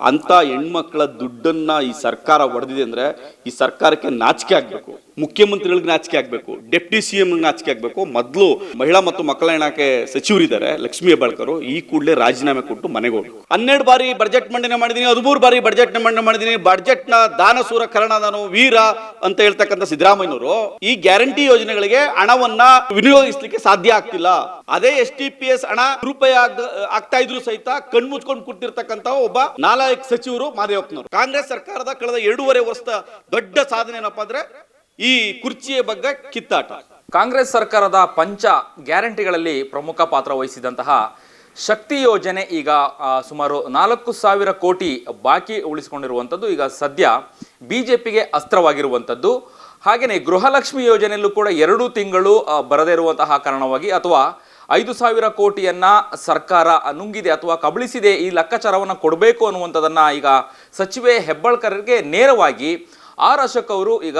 ಅಂತ ಹೆಣ್ಮಕ್ಳ ದುಡ್ಡನ್ನ ಈ ಸರ್ಕಾರ ಹೊಡೆದಿದೆ ಅಂದ್ರೆ ಈ ಸರ್ಕಾರಕ್ಕೆ ನಾಚಿಕೆ ಆಗ್ಬೇಕು. ಮುಖ್ಯಮಂತ್ರಿಗಳಿಗೆ ನಾಚಿಕೆ ಆಗಬೇಕು, ಡೆಪ್ಟಿ ಸಿ ಎಂ ನಾಚಿಕೆ ಆಗಬೇಕು. ಮೊದಲು ಮಹಿಳಾ ಮತ್ತು ಮಕ್ಕಳ ಇಲಾಖೆ ಸಚಿವರಿದ್ದಾರೆ, ಲಕ್ಷ್ಮೀ ಹೆಬ್ಬಾಳ್ಕರು. ಈ ಕೂಡಲೇ ರಾಜೀನಾಮೆ ಕೊಟ್ಟು ಮನೆಗೆ ಹೋಗಿ. ಹನ್ನೆರಡು ಬಾರಿ ಬಜೆಟ್ ಮಂಡನೆ ಮಾಡಿದೀನಿ, ಹದಿಮೂರು ಬಾರಿ ಬಜೆಟ್ ಮಂಡನೆ ಮಾಡಿದೀನಿ. ಬಜೆಟ್ನ ದಾನಸೂರ ಕರ್ಣದಾನು ವೀರ ಅಂತ ಹೇಳ್ತಕ್ಕಂಥ ಸಿದ್ದರಾಮಯ್ಯನವರು ಈ ಗ್ಯಾರಂಟಿ ಯೋಜನೆಗಳಿಗೆ ಹಣವನ್ನ ವಿನಿಯೋಗಿಸಲಿಕ್ಕೆ ಸಾಧ್ಯ ಆಗ್ತಿಲ್ಲ. ಅದೇ ಎಸ್ ಟಿ ಪಿ ಎಸ್ ಹಣ ರೂಪಾಯಿ ಆಗ್- ಆಗ್ತಾ ಇದ್ರು ಸಹಿತ ಕಣ್ಮುಚ್ಕೊಂಡು ಕೂತಿರ್ತಕ್ಕಂಥ ಒಬ್ಬ ನಾಲಾಯಕ್ ಸಚಿವರು ಮಾದೇವಪ್ಪನವರು. ಕಾಂಗ್ರೆಸ್ ಸರ್ಕಾರದ ಕಳೆದ ಎರಡೂವರೆ ವರ್ಷದ ದೊಡ್ಡ ಸಾಧನೆ ಏನಪ್ಪಾ ಅಂದ್ರೆ ಈ ಕುರ್ಚಿಯ ಬಗ್ಗೆ ಕಿತ್ತಾಟ. ಕಾಂಗ್ರೆಸ್ ಸರ್ಕಾರದ ಪಂಚ ಗ್ಯಾರಂಟಿಗಳಲ್ಲಿ ಪ್ರಮುಖ ಪಾತ್ರ ವಹಿಸಿದಂತಹ ಶಕ್ತಿ ಯೋಜನೆ ಈಗ ಸುಮಾರು ನಾಲ್ಕು ಸಾವಿರ ಕೋಟಿ ಬಾಕಿ ಉಳಿಸಿಕೊಂಡಿರುವಂಥದ್ದು. ಈಗ ಸದ್ಯ ಬಿ ಜೆ ಪಿಗೆ ಅಸ್ತ್ರವಾಗಿರುವಂಥದ್ದು. ಹಾಗೆಯೇ ಗೃಹಲಕ್ಷ್ಮಿ ಯೋಜನೆಯಲ್ಲೂ ಕೂಡ ಎರಡು ತಿಂಗಳು ಬರದೇ ಇರುವಂತಹ ಕಾರಣವಾಗಿ ಅಥವಾ ಐದು ಸಾವಿರ ಕೋಟಿಯನ್ನ ಸರ್ಕಾರ ನುಂಗಿದೆ ಅಥವಾ ಕಬಳಿಸಿದೆ, ಈ ಲೆಕ್ಕಾಚಾರವನ್ನು ಕೊಡಬೇಕು ಅನ್ನುವಂಥದ್ದನ್ನು ಈಗ ಸಚಿವೆ ಹೆಬ್ಬಾಳ್ಕರ್ಗೆ ನೇರವಾಗಿ ಆರ್ ಅಶೋಕ್ ಅವರು ಈಗ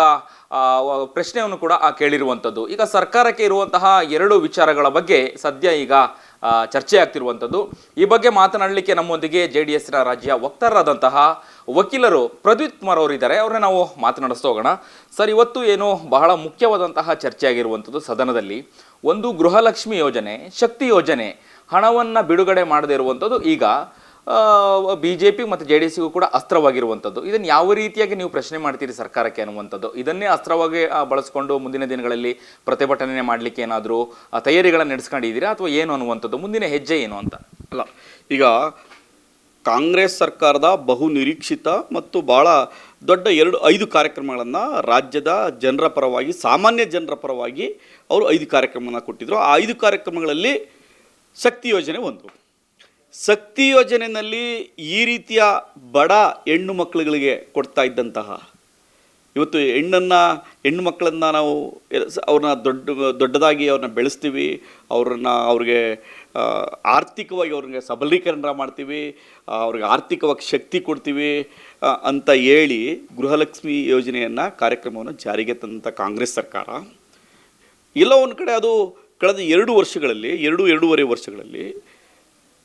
ಪ್ರಶ್ನೆಯನ್ನು ಕೂಡ ಕೇಳಿರುವಂಥದ್ದು. ಈಗ ಸರ್ಕಾರಕ್ಕೆ ಇರುವಂತಹ ಎರಡು ವಿಚಾರಗಳ ಬಗ್ಗೆ ಸದ್ಯ ಈಗ ಚರ್ಚೆ ಆಗ್ತಿರುವಂಥದ್ದು. ಈ ಬಗ್ಗೆ ಮಾತನಾಡಲಿಕ್ಕೆ ನಮ್ಮೊಂದಿಗೆ ಜೆ ಡಿ ಎಸ್ನ ರಾಜ್ಯ ವಕ್ತಾರರಾದಂತಹ ವಕೀಲರು ಪ್ರದೀಪ್ ಕುಮಾರ್ ಅವರು ಇದ್ದಾರೆ ಅವ್ರನ್ನ ನಾವು ಮಾತನಾಡಿಸ್ತಾ ಹೋಗೋಣ. ಸರ್, ಇವತ್ತು ಏನು ಬಹಳ ಮುಖ್ಯವಾದಂತಹ ಚರ್ಚೆ ಆಗಿರುವಂಥದ್ದು ಸದನದಲ್ಲಿ. ಒಂದು ಗೃಹಲಕ್ಷ್ಮಿ ಯೋಜನೆ, ಶಕ್ತಿ ಯೋಜನೆ ಹಣವನ್ನು ಬಿಡುಗಡೆ ಮಾಡದೇ ಇರುವಂಥದ್ದು. ಈಗ ಬಿ ಜೆ ಪಿ ಮತ್ತು ಜೆ ಡಿ ಕೂಡ ಅಸ್ತ್ರವಾಗಿರುವಂಥದ್ದು. ಇದನ್ನು ಯಾವ ರೀತಿಯಾಗಿ ನೀವು ಪ್ರಶ್ನೆ ಮಾಡ್ತೀರಿ ಸರ್ಕಾರಕ್ಕೆ ಅನ್ನುವಂಥದ್ದು? ಇದನ್ನೇ ಅಸ್ತ್ರವಾಗಿ ಬಳಸಿಕೊಂಡು ಬಳಸ್ಕೊಂಡು ಮುಂದಿನ ದಿನಗಳಲ್ಲಿ ಪ್ರತಿಭಟನೆ ಮಾಡಲಿಕ್ಕೆ ಏನಾದರೂ ತಯಾರಿಗಳನ್ನು ನಡೆಸ್ಕೊಂಡಿದ್ದೀರಾ? ಅಥವಾ ಏನು ಅನ್ನುವಂಥದ್ದು? ಮುಂದಿನ ಹೆಜ್ಜೆ ಏನು ಅಂತ? ಅಲ್ಲ, ಈಗ ಕಾಂಗ್ರೆಸ್ ಸರ್ಕಾರದ ಬಹು ನಿರೀಕ್ಷಿತ ಮತ್ತು ಭಾಳ ದೊಡ್ಡ ಎರಡು, ಐದು ಕಾರ್ಯಕ್ರಮಗಳನ್ನು ರಾಜ್ಯದ ಜನರ ಪರವಾಗಿ, ಸಾಮಾನ್ಯ ಜನರ ಪರವಾಗಿ ಅವರು ಐದು ಕಾರ್ಯಕ್ರಮವನ್ನು ಕೊಟ್ಟಿದ್ದರು ಆ ಐದು ಕಾರ್ಯಕ್ರಮಗಳಲ್ಲಿ ಶಕ್ತಿ ಯೋಜನೆ ಒಂದು. ಶಕ್ತಿ ಯೋಜನೆಯಲ್ಲಿ ಈ ರೀತಿಯ ಬಡ ಹೆಣ್ಣು ಮಕ್ಕಳುಗಳಿಗೆ ಕೊಡ್ತಾ ಇದ್ದಂತಹ. ಇವತ್ತು ಹೆಣ್ಣನ್ನು, ಹೆಣ್ಣು ಮಕ್ಕಳನ್ನ ನಾವು ಅವ್ರನ್ನ ದೊಡ್ಡ, ದೊಡ್ಡದಾಗಿ ಅವ್ರನ್ನ ಬೆಳೆಸ್ತೀವಿ, ಅವ್ರನ್ನ ಅವ್ರಿಗೆ ಆರ್ಥಿಕವಾಗಿ ಅವ್ರಿಗೆ ಸಬಲೀಕರಣ ಮಾಡ್ತೀವಿ ಅವ್ರಿಗೆ ಆರ್ಥಿಕವಾಗಿ ಶಕ್ತಿ ಕೊಡ್ತೀವಿ ಅಂತ ಹೇಳಿ ಗೃಹಲಕ್ಷ್ಮಿ ಯೋಜನೆಯನ್ನು ಕಾರ್ಯಕ್ರಮವನ್ನು ಜಾರಿಗೆ ತಂದಂಥ ಕಾಂಗ್ರೆಸ್ ಸರ್ಕಾರ. ಎಲ್ಲ ಒಂದು ಕಡೆ ಅದು ಕಳೆದ ಎರಡು ವರ್ಷಗಳಲ್ಲಿ, ಎರಡು, ಎರಡೂವರೆ ವರ್ಷಗಳಲ್ಲಿ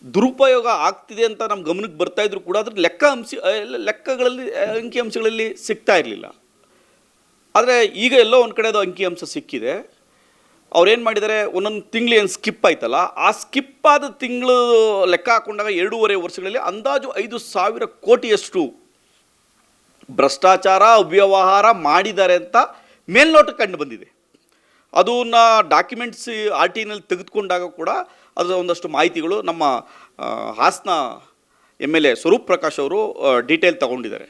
ದುರುಪಯೋಗ ಆಗ್ತಿದೆ ಅಂತ ನಮ್ಮ ಗಮನಕ್ಕೆ ಬರ್ತಾ ಇದ್ರು ಕೂಡ ಅದ್ರ ಲೆಕ್ಕ ಅಂಶ ಲೆಕ್ಕಗಳಲ್ಲಿ ಅಂಕಿ ಅಂಶಗಳಲ್ಲಿ ಸಿಗ್ತಾ ಇರಲಿಲ್ಲ. ಆದರೆ ಈಗ ಎಲ್ಲೋ ಒಂದು ಕಡೆ ಅದು ಅಂಕಿ ಅಂಶ ಸಿಕ್ಕಿದೆ. ಅವ್ರೇನು ಮಾಡಿದ್ದಾರೆ ಒಂದೊಂದು ತಿಂಗಳು ಏನು ಸ್ಕಿಪ್ ಆಯ್ತಲ್ಲ, ಆ ಸ್ಕಿಪ್ ಆದ ತಿಂಗಳು ಲೆಕ್ಕ ಹಾಕೊಂಡಾಗ ಎರಡೂವರೆ ವರ್ಷಗಳಲ್ಲಿ ಅಂದಾಜು ಐದು ಸಾವಿರ ಕೋಟಿಯಷ್ಟು ಭ್ರಷ್ಟಾಚಾರ, ಅವ್ಯವಹಾರ ಮಾಡಿದ್ದಾರೆ ಅಂತ ಮೇಲ್ನೋಟಕ್ಕೆ ಕಂಡು ಬಂದಿದೆ. ಅದನ್ನ ಡಾಕ್ಯುಮೆಂಟ್ಸ್ ಆರ್ ಟಿ ನಲ್ಲಿ ತೆಗೆದುಕೊಂಡಾಗ ಕೂಡ ಅದರ ಒಂದಷ್ಟು ಮಾಹಿತಿಗಳು ನಮ್ಮ Hassan M L A Swaroop Prakash ಅವರು ಡೀಟೇಲ್ ತಗೊಂಡಿದ್ದಾರೆ.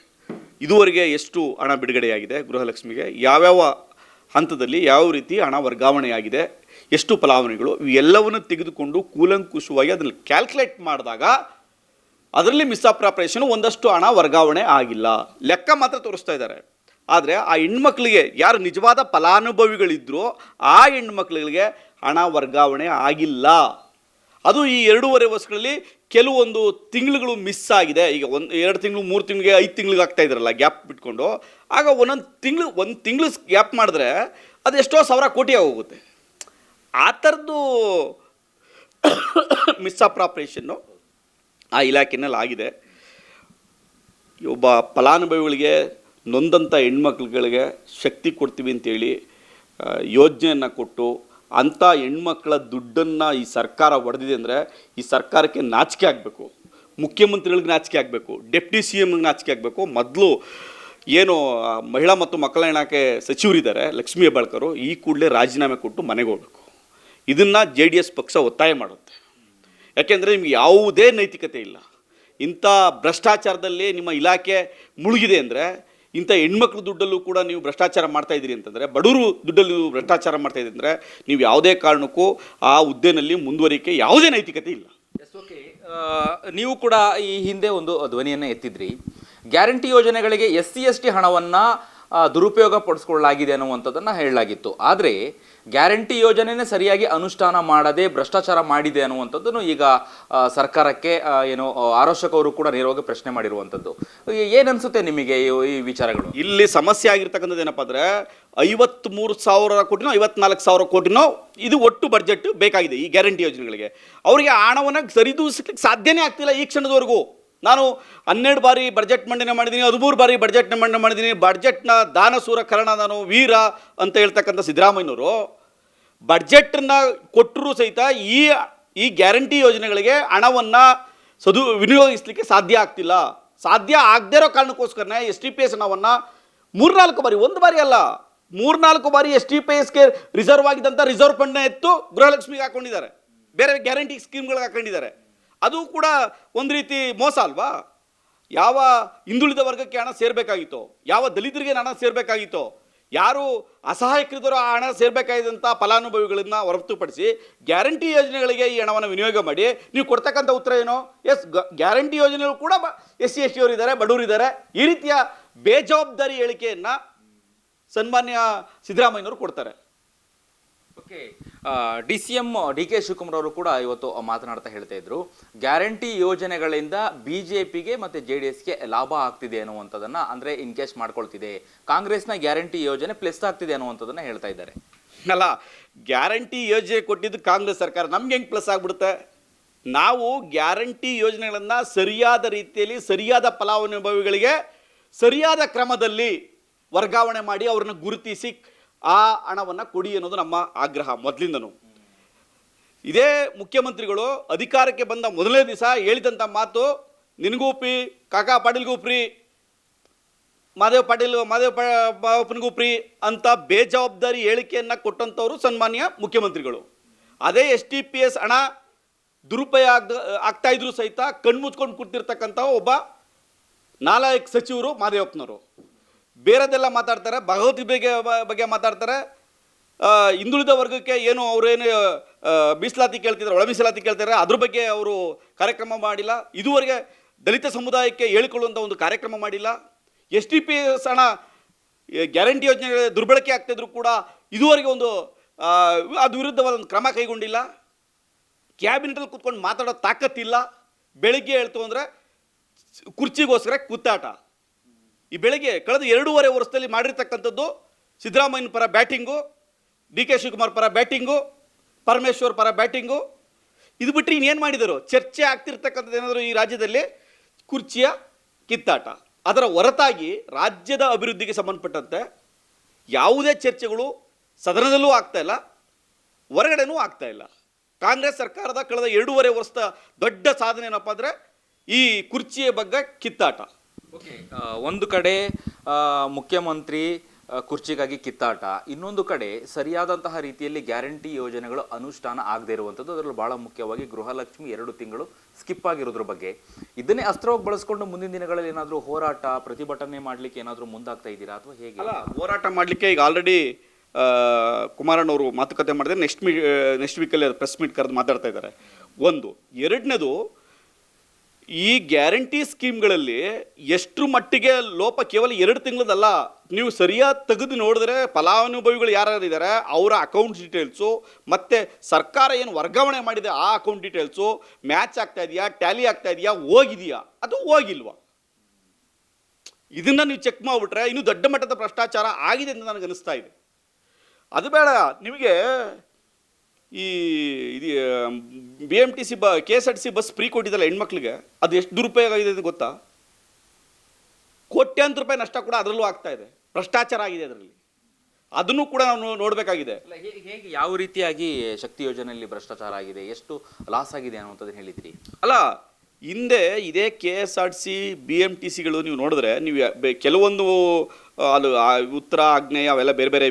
ಇದುವರೆಗೆ ಎಷ್ಟು ಹಣ ಬಿಡುಗಡೆಯಾಗಿದೆ ಗೃಹಲಕ್ಷ್ಮಿಗೆ? ಯಾವ್ಯಾವ ಹಂತದಲ್ಲಿ ಯಾವ ರೀತಿ ಹಣ ವರ್ಗಾವಣೆಯಾಗಿದೆ? ಎಷ್ಟು ಫಲಾವಣೆಗಳು? ಇವೆಲ್ಲವನ್ನು ತೆಗೆದುಕೊಂಡು ಕೂಲಂಕುಷವಾಗಿ ಅದನ್ನು ಕ್ಯಾಲ್ಕುಲೇಟ್ ಮಾಡಿದಾಗ ಅದರಲ್ಲಿ ಮಿಸ್ಅಪ್ರಾಪ್ರೇಷನ್ ಒಂದಷ್ಟು ಹಣ ವರ್ಗಾವಣೆ ಆಗಿಲ್ಲ. ಲೆಕ್ಕ ಮಾತ್ರ ತೋರಿಸ್ತಾ ಇದ್ದಾರೆ. ಆದರೆ ಆ ಹೆಣ್ಮಕ್ಳಿಗೆ ಯಾರು ನಿಜವಾದ ಫಲಾನುಭವಿಗಳಿದ್ರೋ ಆ ಹೆಣ್ಮಕ್ಳಿಗೆ ಹಣ ವರ್ಗಾವಣೆ ಆಗಿಲ್ಲ. ಅದು ಈ ಎರಡೂವರೆ ವರ್ಷಗಳಲ್ಲಿ ಕೆಲವೊಂದು ತಿಂಗಳುಗಳು ಮಿಸ್ ಆಗಿದೆ. ಈಗ ಒಂದು, ಎರಡು ತಿಂಗಳು, ಮೂರು ತಿಂಗಳಿಗೆ, ಐದು ತಿಂಗಳಿಗೆ ಆಗ್ತಾ ಇದ್ರಲ್ಲ ಗ್ಯಾಪ್ ಬಿಟ್ಕೊಂಡು. ಆಗ ಒಂದೊಂದು ತಿಂಗಳು, ಒಂದು ತಿಂಗಳು ಗ್ಯಾಪ್ ಮಾಡಿದ್ರೆ ಅದು ಎಷ್ಟೋ ಸಾವಿರ ಕೋಟಿ ಆಗೋಗುತ್ತೆ. ಆ ಥರದ್ದು ಮಿಸ್ಅಪ್ರಾಪ್ರೇಷನ್ನು ಆ ಇಲಾಖೆಯಲ್ಲಿ ಆಗಿದೆ. ಒಬ್ಬ ಫಲಾನುಭವಿಗಳಿಗೆ ನೊಂದಂಥ ಹೆಣ್ಮಕ್ಳುಗಳಿಗೆ ಶಕ್ತಿ ಕೊಡ್ತೀವಿ ಅಂತೇಳಿ ಯೋಜನೆಯನ್ನು ಕೊಟ್ಟು ಅಂಥ ಹೆಣ್ಮಕ್ಳ ದುಡ್ಡನ್ನು ಈ ಸರ್ಕಾರ ಹೊಡೆದಿದೆ ಅಂದರೆ ಈ ಸರ್ಕಾರಕ್ಕೆ ನಾಚಿಕೆ ಆಗಬೇಕು. ಮುಖ್ಯಮಂತ್ರಿಗಳಿಗೆ ನಾಚಿಕೆ ಆಗಬೇಕು, ಡೆಪ್ಟಿ ಸಿ ಎಮ್ಗೆ ನಾಚಿಕೆ ಆಗಬೇಕು. ಮೊದಲು ಏನು ಮಹಿಳಾ ಮತ್ತು ಮಕ್ಕಳ ಇಲಾಖೆ ಸಚಿವರಿದ್ದಾರೆ, ಲಕ್ಷ್ಮೀ ಹೆಬ್ಬಾಳ್ಕರು, ಈ ಕೂಡಲೇ ರಾಜೀನಾಮೆ ಕೊಟ್ಟು ಮನೆಗೆ ಹೋಗಬೇಕು. ಇದನ್ನು ಜೆ ಡಿ ಎಸ್ ಪಕ್ಷ ಒತ್ತಾಯ ಮಾಡುತ್ತೆ. ಯಾಕೆಂದರೆ ನಿಮ್ಗೆ ಯಾವುದೇ ನೈತಿಕತೆ ಇಲ್ಲ. ಇಂಥ ಭ್ರಷ್ಟಾಚಾರದಲ್ಲಿ ನಿಮ್ಮ ಇಲಾಖೆ ಮುಳುಗಿದೆ ಅಂದರೆ ಇಂಥ ಹೆಣ್ಮಕ್ಳ ದುಡ್ಡಲ್ಲೂ ಕೂಡ ನೀವು ಭ್ರಷ್ಟಾಚಾರ ಮಾಡ್ತಾ ಇದ್ದೀರಿ ಅಂತಂದರೆ, ಬಡವರು ದುಡ್ಡಲ್ಲಿ ನೀವು ಭ್ರಷ್ಟಾಚಾರ ಮಾಡ್ತಾ ಇದ್ದೀರಿ ಅಂದರೆ, ನೀವು ಯಾವುದೇ ಕಾರಣಕ್ಕೂ ಆ ಹುದ್ದೆನಲ್ಲಿ ಮುಂದುವರಿಕೆ ಯಾವುದೇ ನೈತಿಕತೆ ಇಲ್ಲ. ಓಕೆ ನೀವು ಕೂಡ ಈ ಹಿಂದೆ ಒಂದು ಧ್ವನಿಯನ್ನು ಎತ್ತಿದ್ರಿ. ಗ್ಯಾರಂಟಿ ಯೋಜನೆಗಳಿಗೆ ಎಸ್ ಸಿ ಎಸ್ ಟಿ ಹಣವನ್ನು ದುರುಪಯೋಗ ಪಡಿಸ್ಕೊಳ್ಳಲಾಗಿದೆ ಅನ್ನುವಂಥದ್ದನ್ನು ಹೇಳಲಾಗಿತ್ತು. ಆದರೆ ಗ್ಯಾರಂಟಿ ಯೋಜನೆನೇ ಸರಿಯಾಗಿ ಅನುಷ್ಠಾನ ಮಾಡದೆ ಭ್ರಷ್ಟಾಚಾರ ಮಾಡಿದೆ ಅನ್ನುವಂಥದ್ದನ್ನು ಈಗ ಸರ್ಕಾರಕ್ಕೆ ಏನು ಆ, ಅವರು ಕೂಡ ನೇರವಾಗಿ ಪ್ರಶ್ನೆ ಮಾಡಿರುವಂಥದ್ದು. ಏನನ್ಸುತ್ತೆ ನಿಮಗೆ ಈ ಈ ವಿಚಾರಗಳು? ಇಲ್ಲಿ ಸಮಸ್ಯೆ ಆಗಿರ್ತಕ್ಕಂಥದ್ದು ಏನಪ್ಪ ಅಂದರೆ ಐವತ್ತ್ಮೂರು ಸಾವಿರ ಕೋಟಿನೋ ಐವತ್ನಾಲ್ಕು ಸಾವಿರ ಕೋಟಿನೋ ಇದು ಒಟ್ಟು ಬಜೆಟ್ ಬೇಕಾಗಿದೆ ಈ ಗ್ಯಾರಂಟಿ ಯೋಜನೆಗಳಿಗೆ. ಅವರಿಗೆ ಹಣವನ್ನು ಸರಿದೂಸಲಿಕ್ಕೆ ಸಾಧ್ಯನೇ ಆಗ್ತಿಲ್ಲ ಈ ಕ್ಷಣದವರೆಗೂ. ನಾನು ಹನ್ನೆರಡು ಬಾರಿ ಬಡ್ಜೆಟ್ ಮಂಡನೆ ಮಾಡಿದ್ದೀನಿ, ಹದಿಮೂರು ಬಾರಿ ಬಡ್ಜೆಟ್ ಮಂಡನೆ ಮಾಡಿದ್ದೀನಿ ಬಡ್ಜೆಟ್ನ ದಾನಸೂರ ಕರ್ಣ ನಾನು ವೀರ ಅಂತ ಹೇಳ್ತಕ್ಕಂಥ ಸಿದ್ದರಾಮಯ್ಯನವರು ಬಡ್ಜೆಟನ್ನು ಕೊಟ್ಟರೂ ಸಹಿತ ಈ ಈ ಗ್ಯಾರಂಟಿ ಯೋಜನೆಗಳಿಗೆ ಹಣವನ್ನು ಸದು, ವಿನಿಯೋಗಿಸಲಿಕ್ಕೆ ಸಾಧ್ಯ ಆಗ್ತಿಲ್ಲ. ಸಾಧ್ಯ ಆಗದೇ ಇರೋ ಕಾರಣಕ್ಕೋಸ್ಕರನೇ ಎಸ್ ಟಿ ಪಿ ಎಸ್ ಹಣವನ್ನು ಮೂರ್ನಾಲ್ಕು ಬಾರಿ, ಒಂದು ಬಾರಿ ಅಲ್ಲ, ಮೂರ್ನಾಲ್ಕು ಬಾರಿ ಎಸ್ ಟಿ ಪಿ ಎಸ್ಗೆ ರಿಸರ್ವ್ ಆಗಿದ್ದಂಥ ರಿಸರ್ವ್ ಫಂಡ್ನ ಎತ್ತು ಗೃಹಲಕ್ಷ್ಮಿಗೆ ಹಾಕೊಂಡಿದ್ದಾರೆ. ಬೇರೆ ಗ್ಯಾರಂಟಿ ಸ್ಕೀಮ್ಗಳಿಗೆ ಹಾಕೊಂಡಿದ್ದಾರೆ. ಅದು ಕೂಡ ಒಂದು ರೀತಿ ಮೋಸ ಅಲ್ವಾ? ಯಾವ ಹಿಂದುಳಿದ ವರ್ಗಕ್ಕೆ ಹಣ ಸೇರಬೇಕಾಗಿತ್ತೋ, ಯಾವ ದಲಿತರಿಗೆ ಹಣ ಸೇರಬೇಕಾಗಿತ್ತೋ, ಯಾರು ಅಸಹಾಯಕರಿದ್ದರೋ ಆ ಹಣ ಸೇರಬೇಕಾದಂಥ ಫಲಾನುಭವಿಗಳನ್ನು ಹೊರತುಪಡಿಸಿ ಗ್ಯಾರಂಟಿ ಯೋಜನೆಗಳಿಗೆ ಈ ಹಣವನ್ನು ವಿನಿಯೋಗ ಮಾಡಿ, ನೀವು ಕೊಡ್ತಕ್ಕಂಥ ಉತ್ತರ ಏನು? ಎಸ್ ಗ್ಯಾರಂಟಿ ಯೋಜನೆಗಳು ಕೂಡ ಎಸ್ ಸಿ ಎಸ್ ಟಿಯವರು ಇದ್ದಾರೆ ಬಡವರಿದ್ದಾರೆ. ಈ ರೀತಿಯ ಬೇಜವಾಬ್ದಾರಿ ಹೇಳಿಕೆಯನ್ನು ಸನ್ಮಾನ್ಯ ಸಿದ್ದರಾಮಯ್ಯನವರು ಕೊಡ್ತಾರೆ. Okay D C M, D K Shivakumar ಅವರು ಕೂಡ ಇವತ್ತು ಮಾತನಾಡ್ತಾ ಹೇಳ್ತಾ ಇದ್ರು. ಗ್ಯಾರಂಟಿ ಯೋಜನೆಗಳಿಂದ ಬಿ ಜೆ ಪಿಗೆ ಮತ್ತು ಜೆ ಡಿ ಎಸ್ಗೆ ಲಾಭ ಆಗ್ತಿದೆ ಅನ್ನುವಂಥದ್ದನ್ನ ಅಂದರೆ ಇನ್ಕೇಸ್ ಮಾಡ್ಕೊಳ್ತಿದೆ. ಕಾಂಗ್ರೆಸ್ನ ಗ್ಯಾರಂಟಿ ಯೋಜನೆ ಪ್ಲಸ್ ಆಗ್ತಿದೆ ಅನ್ನುವಂಥದ್ದನ್ನು ಹೇಳ್ತಾ ಇದ್ದಾರೆ. ಅಲ್ಲ, ಗ್ಯಾರಂಟಿ ಯೋಜನೆ ಕೊಟ್ಟಿದ್ದು ಕಾಂಗ್ರೆಸ್ ಸರ್ಕಾರ, ನಮ್ಗೆ ಹೆಂಗೆ ಪ್ಲಸ್ ಆಗ್ಬಿಡುತ್ತೆ? ನಾವು ಗ್ಯಾರಂಟಿ ಯೋಜನೆಗಳನ್ನು ಸರಿಯಾದ ರೀತಿಯಲ್ಲಿ, ಸರಿಯಾದ ಫಲಾನುಭವಿಗಳಿಗೆ, ಸರಿಯಾದ ಕ್ರಮದಲ್ಲಿ ವರ್ಗಾವಣೆ ಮಾಡಿ ಅವ್ರನ್ನ ಗುರುತಿಸಿ ಆ ಹಣವನ್ನು ಕೊಡಿ ಅನ್ನೋದು ನಮ್ಮ ಆಗ್ರಹ ಮೊದಲಿಂದನು. ಇದೇ ಮುಖ್ಯಮಂತ್ರಿಗಳು ಅಧಿಕಾರಕ್ಕೆ ಬಂದ ಮೊದಲನೇ ದಿವಸ ಹೇಳಿದಂಥ ಮಾತು, ನಿನಗೂ ಫ್ರೀ ಕಾಕಾ ಪಾಟೀಲ್ಗೂ ಫ್ರೀ ಮಾದೇವ್ ಪಾಟೀಲ್, ಮಾದೇವ್ ಪಾಪನಿಗೂ ಫ್ರೀ ಅಂತ ಬೇಜವಾಬ್ದಾರಿ ಹೇಳಿಕೆಯನ್ನು ಕೊಟ್ಟಂಥವರು ಸನ್ಮಾನ್ಯ ಮುಖ್ಯಮಂತ್ರಿಗಳು. ಅದೇ ಎಸ್ ಟಿ ಪಿ ಎಸ್ ಹಣ ದುರುಪಯೋಗ ಆಗ್ತಾ ಇದ್ರು ಸಹಿತ ಕಣ್ಮುಚ್ಕೊಂಡು ಕೂತಿರ್ತಕ್ಕಂಥ ಒಬ್ಬ ನಾಲಾಯಕ್ ಸಚಿವರು ಮಾದೇವಪ್ಪನವರು. ಬೇರೆದೆಲ್ಲ ಮಾತಾಡ್ತಾರೆ ಭಗವದ್ಗೀತೆ ಬಗ್ಗೆ ಮಾತಾಡ್ತಾರೆ. ಹಿಂದುಳಿದ ವರ್ಗಕ್ಕೆ ಏನು ಅವರೇನು ಮೀಸಲಾತಿ ಕೇಳ್ತಿದ್ದಾರೆ ಒಳ ಮೀಸಲಾತಿ ಕೇಳ್ತಾರೆ ಅದ್ರ ಬಗ್ಗೆ ಅವರು ಕಾರ್ಯಕ್ರಮ ಮಾಡಿಲ್ಲ. ಇದುವರೆಗೆ ದಲಿತ ಸಮುದಾಯಕ್ಕೆ ಹೇಳಿಕೊಳ್ಳುವಂಥ ಒಂದು ಕಾರ್ಯಕ್ರಮ ಮಾಡಿಲ್ಲ. ಎಸ್ ಟಿ ಪಿ ಸಣ್ಣ ಗ್ಯಾರಂಟಿ ಯೋಜನೆ ದುರ್ಬಳಕೆ ಆಗ್ತಿದ್ರು ಕೂಡ ಇದುವರೆಗೆ ಒಂದು ಅದು ವಿರುದ್ಧವಾದ ಒಂದು ಕ್ರಮ ಕೈಗೊಂಡಿಲ್ಲ. ಕ್ಯಾಬಿನೆಟಲ್ಲಿ ಕೂತ್ಕೊಂಡು ಮಾತಾಡೋ ತಾಕತ್ತಿಲ್ಲ. ಬೆಳಿಗ್ಗೆ ಹೇಳ್ತು ಅಂದರೆ ಕುರ್ಚಿಗೋಸ್ಕರ ಕೂತಾಟ. ಈ ಬೆಳಗ್ಗೆ ಕಳೆದ ಎರಡೂವರೆ ವರ್ಷದಲ್ಲಿ ಮಾಡಿರ್ತಕ್ಕಂಥದ್ದು ಸಿದ್ದರಾಮಯ್ಯನ ಪರ ಬ್ಯಾಟಿಂಗು, ಡಿ ಕೆ ಶಿವಕುಮಾರ್ ಪರ ಬ್ಯಾಟಿಂಗು, ಪರಮೇಶ್ವರ್ ಪರ ಬ್ಯಾಟಿಂಗು. ಇದು ಬಿಟ್ಟರೆ ಇನ್ನೇನು ಮಾಡಿದರು? ಚರ್ಚೆ ಆಗ್ತಿರ್ತಕ್ಕಂಥದ್ದು ಏನಾದರೂ ಈ ರಾಜ್ಯದಲ್ಲಿ? ಕುರ್ಚಿಯ ಕಿತ್ತಾಟ. ಅದರ ಹೊರತಾಗಿ ರಾಜ್ಯದ ಅಭಿವೃದ್ಧಿಗೆ ಸಂಬಂಧಪಟ್ಟಂತೆ ಯಾವುದೇ ಚರ್ಚೆಗಳು ಸದನದಲ್ಲೂ ಆಗ್ತಾ ಇಲ್ಲ, ಹೊರಗಡೆನೂ ಆಗ್ತಾ ಇಲ್ಲ. ಕಾಂಗ್ರೆಸ್ ಸರ್ಕಾರದ ಕಳೆದ ಎರಡೂವರೆ ವರ್ಷದ ದೊಡ್ಡ ಸಾಧನೆ ಏನಪ್ಪ ಅಂದರೆ ಈ ಕುರ್ಚಿಯ ಬಗ್ಗೆ ಕಿತ್ತಾಟ. ಓಕೆ ಒಂದು ಕಡೆ ಮುಖ್ಯಮಂತ್ರಿ ಕುರ್ಚಿಗಾಗಿ ಕಿತ್ತಾಟ. ಇನ್ನೊಂದು ಕಡೆ ಸರಿಯಾದಂತಹ ರೀತಿಯಲ್ಲಿ ಗ್ಯಾರಂಟಿ ಯೋಜನೆಗಳು ಅನುಷ್ಠಾನ ಆಗದೇ ಇರುವಂಥದ್ದು, ಅದರಲ್ಲಿ ಭಾಳ ಮುಖ್ಯವಾಗಿ ಗೃಹಲಕ್ಷ್ಮಿ ಎರಡು ತಿಂಗಳು ಸ್ಕಿಪ್ ಆಗಿರೋದ್ರ ಬಗ್ಗೆ. ಇದನ್ನೇ ಅಸ್ತ್ರವಾಗಿ ಬಳಸ್ಕೊಂಡು ಮುಂದಿನ ದಿನಗಳಲ್ಲಿ ಏನಾದರೂ ಹೋರಾಟ, ಪ್ರತಿಭಟನೆ ಮಾಡಲಿಕ್ಕೆ ಏನಾದರೂ ಮುಂದಾಗ್ತಾ ಇದ್ದೀರಾ ಅಥವಾ ಹೇಗೆ? ಅಲ್ಲ, ಹೋರಾಟ ಮಾಡಲಿಕ್ಕೆ ಈಗ ಆಲ್ರೆಡಿ ಕುಮಾರಣ್ಣವರು ಮಾತುಕತೆ ಮಾಡಿದ್ರೆ ನೆಕ್ಸ್ಟ್ ಮೀ ನೆಕ್ಸ್ಟ್ ವೀಕಲ್ಲಿ ಪ್ರೆಸ್ ಮೀಟ್ ಕರೆದು ಮಾತಾಡ್ತಾ ಇದ್ದಾರೆ. ಒಂದು. ಎರಡನೇದು ಈ ಗ್ಯಾರಂಟಿ ಸ್ಕೀಮ್ಗಳಲ್ಲಿ ಎಷ್ಟು ಮಟ್ಟಿಗೆ ಲೋಪ ಕೇವಲ ಎರಡು ತಿಂಗಳದಲ್ಲ, ನೀವು ಸರಿಯಾಗಿ ತೆಗೆದು ನೋಡಿದ್ರೆ ಫಲಾನುಭವಿಗಳು ಯಾರ್ಯಾರು ಇದ್ದಾರೆ ಅವರ ಅಕೌಂಟ್ ಡೀಟೇಲ್ಸು ಮತ್ತು ಸರ್ಕಾರ ಏನು ವರ್ಗಾವಣೆ ಮಾಡಿದೆ ಆ ಅಕೌಂಟ್ ಡೀಟೇಲ್ಸು ಮ್ಯಾಚ್ ಆಗ್ತಾ ಇದೆಯಾ ಟ್ಯಾಲಿ ಆಗ್ತಾ ಇದೆಯಾ, ಹೋಗಿದೆಯಾ, ಅದು ಹೋಗಿಲ್ವಾ? ಇದನ್ನು ನೀವು ಚೆಕ್ ಮಾಡಿಬಿಟ್ರೆ ಇನ್ನೂ ದೊಡ್ಡ ಮಟ್ಟದ ಭ್ರಷ್ಟಾಚಾರ ಆಗಿದೆ ಅಂತ ನನಗೆ ಅನಿಸ್ತಾ ಇದೆ. ಅದು ಬೇಡ, ನಿಮಗೆ ಈ ಇದು ಬಿ ಎಂ ಟಿ ಸಿ ಬ K S R T C bus free ಕೊಟ್ಟಿದ್ದಲ್ಲ ಹೆಣ್ಮಕ್ಳಿಗೆ ಅದು ಎಷ್ಟು ದುರುಪಯೋಗ ಆಗಿದೆ ಅಂತ ಗೊತ್ತಾ? ಕೋಟ್ಯಾಂತರ ರೂಪಾಯಿ ನಷ್ಟ ಕೂಡ ಅದರಲ್ಲೂ ಆಗ್ತಾ ಇದೆ. ಭ್ರಷ್ಟಾಚಾರ ಆಗಿದೆ ಅದರಲ್ಲಿ. ಅದನ್ನು ಕೂಡ ನಾವು ನೋಡಬೇಕಾಗಿದೆ. ಅಲ್ಲ, ಹೇಗೆ ಯಾವ ರೀತಿಯಾಗಿ ಶಕ್ತಿ ಯೋಜನೆಯಲ್ಲಿ ಭ್ರಷ್ಟಾಚಾರ ಆಗಿದೆ ಎಷ್ಟು ಲಾಸ್ ಆಗಿದೆ ಅನ್ನುವಂಥದ್ದು ಹೇಳಿದ್ರಿ? ಅಲ್ಲ ಹಿಂದೆ ಇದೇ K S R T C B M T ಸಿಗಳು ನೀವು ನೋಡಿದ್ರೆ ನೀವು ಕೆಲವೊಂದು ಅದು ಉತ್ತರ ಆಗ್ನೇಯ ಅವೆಲ್ಲ ಬೇರೆ ಬೇರೆ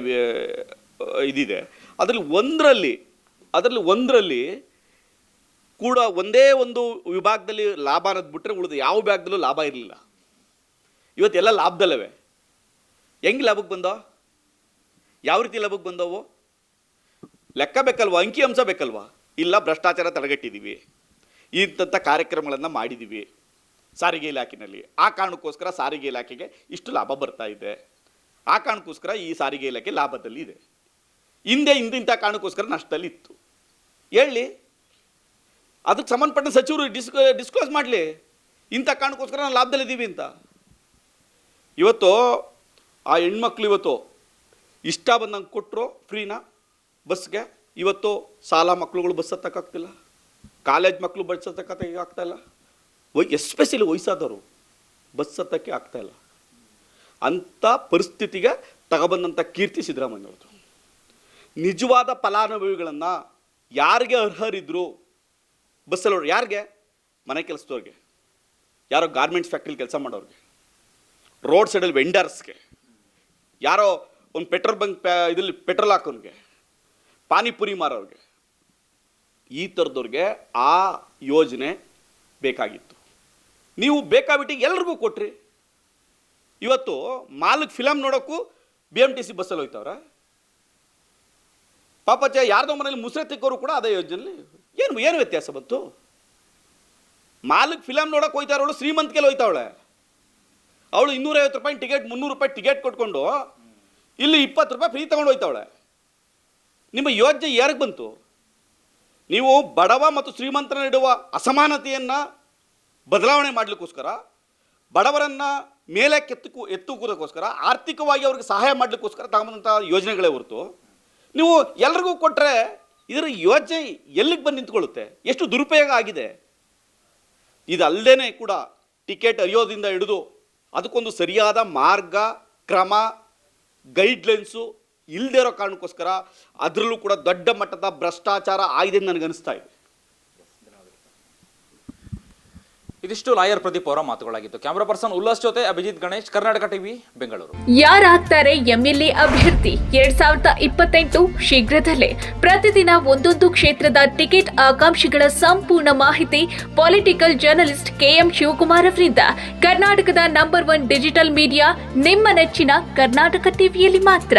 ಇದಿದೆ. ಅದರಲ್ಲಿ ಒಂದರಲ್ಲಿ ಅದರಲ್ಲಿ ಒಂದರಲ್ಲಿ ಕೂಡ ಒಂದೇ ಒಂದು ವಿಭಾಗದಲ್ಲಿ ಲಾಭ ಅನ್ನೋದು ಬಿಟ್ಟರೆ ಉಳಿದ ಯಾವ ವಿಭಾಗದಲ್ಲೂ ಲಾಭ ಇರಲಿಲ್ಲ. ಇವತ್ತೆಲ್ಲ ಲಾಭದಲ್ಲವೆ. ಹೆಂಗೆ ಲಾಭಕ್ಕೆ ಬಂದೋ? ಯಾವ ರೀತಿ ಲಾಭಕ್ಕೆ ಬಂದವು? ಲೆಕ್ಕ ಬೇಕಲ್ವಾ? ಅಂಕಿ ಅಂಶ ಬೇಕಲ್ವಾ? ಇಲ್ಲ, ಭ್ರಷ್ಟಾಚಾರ ತಡೆಗಟ್ಟಿದ್ದೀವಿ ಇಂಥ ಕಾರ್ಯಕ್ರಮಗಳನ್ನು ಮಾಡಿದ್ದೀವಿ ಸಾರಿಗೆ ಇಲಾಖೆಯಲ್ಲಿ ಆ ಕಾರಣಕ್ಕೋಸ್ಕರ ಸಾರಿಗೆ ಇಲಾಖೆಗೆ ಇಷ್ಟು ಲಾಭ ಬರ್ತಾ ಇದೆ. ಆ ಕಾರಣಕ್ಕೋಸ್ಕರ ಈ ಸಾರಿಗೆ ಇಲಾಖೆ ಲಾಭದಲ್ಲಿ ಇದೆ ಹಿಂದೆ ಇಂದಿಂಥ ಕಾರಣಕ್ಕೋಸ್ಕರ ನಷ್ಟದಲ್ಲಿ ಇತ್ತು ಹೇಳಿ. ಅದಕ್ಕೆ ಸಂಬಂಧಪಟ್ಟ ಸಚಿವರು ಡಿಸ್ ಡಿಸ್ಕ್ಲೋಸ್ ಮಾಡಲಿ. ಇಂಥ ಕಾರಣಕ್ಕೋಸ್ಕರ ನಾವು ಲಾಭದಲ್ಲಿದ್ದೀವಿ ಅಂತ. ಇವತ್ತು ಆ ಹೆಣ್ಮಕ್ಳು ಇವತ್ತು ಇಷ್ಟ ಬಂದಂಗೆ ಕೊಟ್ಟರು ಫ್ರೀನ ಬಸ್ಗೆ. ಇವತ್ತು ಸಾಲ ಮಕ್ಳುಗಳು ಬಸ್ ಹತ್ತಕ್ಕಾಗ್ತಿಲ್ಲ ಕಾಲೇಜ್ ಮಕ್ಕಳು ಬಸ್ ಹತ್ತಕ್ಕೆ ಆಗ್ತಾಯಿಲ್ಲ ವೈ, ಎಸ್ಪೆಷಲಿ ವಯಸ್ಸಾದವರು ಬಸ್ ಹತ್ತಕ್ಕೆ ಆಗ್ತಾಯಿಲ್ಲ ಅಂಥ ಪರಿಸ್ಥಿತಿಗೆ ತಗೊಬಂದಂಥ ಕೀರ್ತಿ ಸಿದ್ದರಾಮಯ್ಯವ್ರದ್ದು ನಿಜವಾದ ಫಲಾನುಭವಿಗಳನ್ನು ಯಾರಿಗೆ ಅರ್ಹರಿದ್ರು ಬಸ್ಸಲ್ಲಿ ಯಾರಿಗೆ? ಮನೆ ಕೆಲಸದವ್ರಿಗೆ. ಯಾರೋ ಗಾರ್ಮೆಂಟ್ಸ್ ಫ್ಯಾಕ್ಟ್ರಿಲಿ ಕೆಲಸ ಮಾಡೋರಿಗೆ. ರೋಡ್ ಸೈಡಲ್ಲಿ ವೆಂಡರ್ಸ್ಗೆ ಯಾರೋ ಒಂದು ಪೆಟ್ರೋಲ್ ಬಂಕ್ ಇದರಲ್ಲಿ ಪೆಟ್ರೋಲ್ ಹಾಕೋನ್ಗೆ. ಪಾನಿಪುರಿ ಮಾರೋರಿಗೆ. ಈ ಥರದವ್ರಿಗೆ ಆ ಯೋಜನೆ ಬೇಕಾಗಿತ್ತು. ನೀವು ಬೇಕಾಬಿಟ್ಟು ಎಲ್ರಿಗೂ ಕೊಟ್ರಿ. ಇವತ್ತು ಮಾಲಕ್ ಫಿಲಮ್ ನೋಡೋಕ್ಕೂ ಬಿ ಎಂ ಟಿ ಸಿ ಬಸ್ಸಲ್ಲಿ ಹೋಯ್ತವ್ರ? ಪಾಪಚ್ಚ ಯಾರ್ದೋ ಮನೇಲಿ ಮುಸ್ರೆ ತಿಕ್ಕೋರು ಕೂಡ ಅದೇ ಯೋಜನೆಯಲ್ಲಿ ಏನು ಏನು ವ್ಯತ್ಯಾಸ ಬಂತು? ಮಾಲಕ್ ಫಿಲಮ್ ನೋಡಕ್ಕೆ ಹೋಯ್ತಾ ಇರೋಳು ಶ್ರೀಮಂತಿಗೆಲ್ಲ ಹೋಯ್ತಾವಳೆ. ಅವಳು ಇನ್ನೂರೈವತ್ತು ರೂಪಾಯಿ ಟಿಕೆಟ್, ಮುನ್ನೂರು ರೂಪಾಯಿ ಟಿಕೆಟ್ ಕೊಟ್ಕೊಂಡು ಇಲ್ಲಿ ಇಪ್ಪತ್ತು ರೂಪಾಯಿ ಫ್ರೀ ತಗೊಂಡು ಹೋಯ್ತಾವಳೆ. ನಿಮ್ಮ ಯೋಜನೆ ಯಾರಿಗೆ ಬಂತು? ನೀವು ಬಡವ ಮತ್ತು ಶ್ರೀಮಂತರ ನಡುವ ಅಸಮಾನತೆಯನ್ನು ಬದಲಾವಣೆ ಮಾಡಲಿಕ್ಕೋಸ್ಕರ, ಬಡವರನ್ನು ಮೇಲೆ ಕೆತ್ತಕು ಎತ್ತುಕೋದಕ್ಕೋಸ್ಕರ, ಆರ್ಥಿಕವಾಗಿ ಅವ್ರಿಗೆ ಸಹಾಯ ಮಾಡಲಿಕ್ಕೋಸ್ಕರ ತಗೊಂಬಂಥ ಯೋಜನೆಗಳೇ ಹೊರತು. ನೀವು ಎಲ್ರಿಗೂ ಕೊಟ್ಟರೆ ಇದರ ಯೋಜನೆ ಎಲ್ಲಿಗೆ ಬಂದು ನಿಂತ್ಕೊಳ್ಳುತ್ತೆ? ಎಷ್ಟು ದುರುಪಯೋಗ ಆಗಿದೆ? ಇದಲ್ಲದೇ ಕೂಡ ಟಿಕೆಟ್ ಅರಿಯೋದ್ರಿಂದ ಹಿಡಿದು ಅದಕ್ಕೊಂದು ಸರಿಯಾದ ಮಾರ್ಗ, ಕ್ರಮ ಗೈಡ್ಲೈನ್ಸು ಇಲ್ಲದೇ ಇರೋ ಕಾರಣಕ್ಕೋಸ್ಕರ ಅದರಲ್ಲೂ ಕೂಡ ದೊಡ್ಡ ಮಟ್ಟದ ಭ್ರಷ್ಟಾಚಾರ ಆಗಿದೆ ಅಂತ ನನಗನ್ನಿಸ್ತಾ ಇದೆ. ಇದಿಷ್ಟು ಲಾಯರ್ ಪ್ರದೀಪ್ ಅವರ ಮಾತುಗಳಾಗಿತ್ತು. ಕ್ಯಾಮರಾ ಪರ್ಸನ್ ಉಲ್ಲಾಸ್ ಜೊತೆ ಅಭಿಜಿತ್ ಗಣೇಶ್, ಕರ್ನಾಟಕ ಟಿವಿ, ಬೆಂಗಳೂರು. ಯಾರಾಗ್ತಾರೆ ಎಂಎಲ್ಎ ಅಭ್ಯರ್ಥಿ? ಎರಡ್ ಸಾವಿರದ ಇಪ್ಪತ್ತೆಂಟು ಶೀಘ್ರದಲ್ಲೇ. ಪ್ರತಿದಿನ ಒಂದೊಂದು ಕ್ಷೇತ್ರದ ಟಿಕೆಟ್ ಆಕಾಂಕ್ಷಿಗಳ ಸಂಪೂರ್ಣ ಮಾಹಿತಿ ಪೊಲಿಟಿಕಲ್ ಜರ್ನಲಿಸ್ಟ್ ಕೆಎಂ ಶಿವಕುಮಾರ್ ಅವರಿಂದ. ಕರ್ನಾಟಕದ ನಂಬರ್ ಒನ್ ಡಿಜಿಟಲ್ ಮೀಡಿಯಾ, ನಿಮ್ಮ ನೆಚ್ಚಿನ ಕರ್ನಾಟಕ ಟಿವಿಯಲ್ಲಿ ಮಾತ್ರ.